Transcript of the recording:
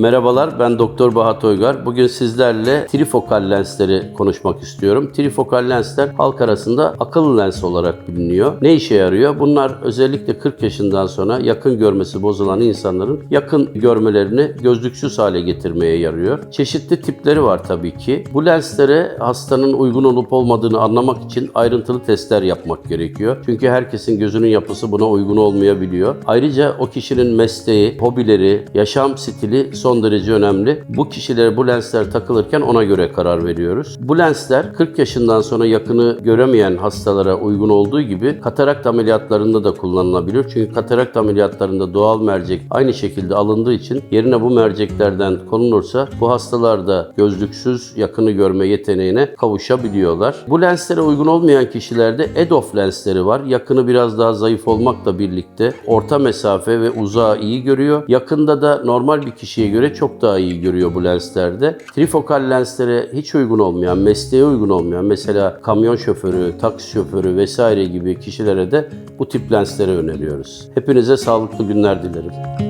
Merhabalar ben Doktor Bahat Oygar. Bugün sizlerle trifokal lensleri konuşmak istiyorum. Trifokal lensler halk arasında akıllı lens olarak biliniyor. Ne işe yarıyor? Bunlar özellikle 40 yaşından sonra yakın görmesi bozulan insanların yakın görmelerini gözlüksüz hale getirmeye yarıyor. Çeşitli tipleri var tabii ki. Bu lenslere hastanın uygun olup olmadığını anlamak için ayrıntılı testler yapmak gerekiyor. Çünkü herkesin gözünün yapısı buna uygun olmayabiliyor. Ayrıca o kişinin mesleği, hobileri, yaşam stili son derece önemli. Bu kişilere bu lensler takılırken ona göre karar veriyoruz. Bu lensler 40 yaşından sonra yakını göremeyen hastalara uygun olduğu gibi katarakt ameliyatlarında da kullanılabilir. Çünkü katarakt ameliyatlarında doğal mercek aynı şekilde alındığı için yerine bu merceklerden konulursa bu hastalar da gözlüksüz yakını görme yeteneğine kavuşabiliyorlar. Bu lenslere uygun olmayan kişilerde EDOF lensleri var. Yakını biraz daha zayıf olmakla birlikte orta mesafe ve uzağı iyi görüyor. Yakında da normal bir kişiye göre çok daha iyi görüyor bu lenslerde. Trifokal lenslere hiç uygun olmayan, mesleğe uygun olmayan mesela kamyon şoförü, taksi şoförü vesaire gibi kişilere de bu tip lensleri öneriyoruz. Hepinize sağlıklı günler dilerim.